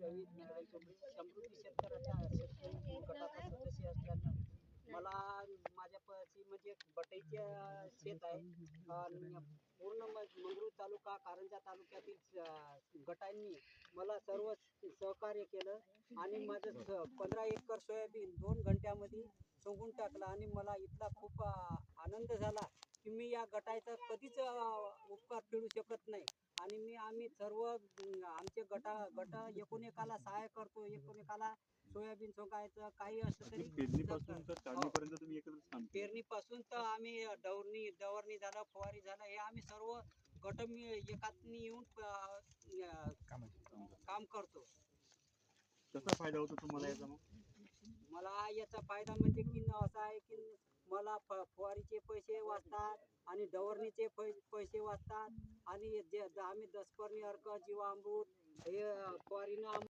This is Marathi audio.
म्हणजे समृद्धी शेतकऱ्याच्या शेतकरी गटाचा सदस्य असल्यानं मला माझ्यापाशी म्हणजे बटईचे शेत आहे. पूर्ण म- मंगरूळ तालुका कारंजा तालुक्यातील गटांनी मला सर्व सहकार्य केलं आणि माझं पंधरा एकर सोयाबीन दोन घंट्यामध्ये सोंगून टाकलं आणि मला इथला खूप आनंद झाला. मी या गटाचा कधीच उपकार फेडू शकत नाही. आणि मी आम्ही सर्व आमचे गटा गट एकूण एकाला सहाय्य करतो. एकूण एकाला सोयाबीन सोंगायचं काही असलं तरी पेरणीपासून तर काढणीपर्यंत तुम्ही एकत्रच काम केलं. पेरणीपासून तर आम्ही डवरणी डवरणी झालं फवारी झालं हे आम्ही सर्व गट मी एकातनी येऊन अं, काम करतो. कसा फायदा होतो तुम्हाला याचा मग? मला याचा फायदा म्हणजे की न असा आहे की मला फ- फवारीचे पैसे वाचतात आणि डवरणीचे पै पैसे वाचतात. आणि जे आम्ही दसपर्णी अर्क जीवामृत हे फवारीनं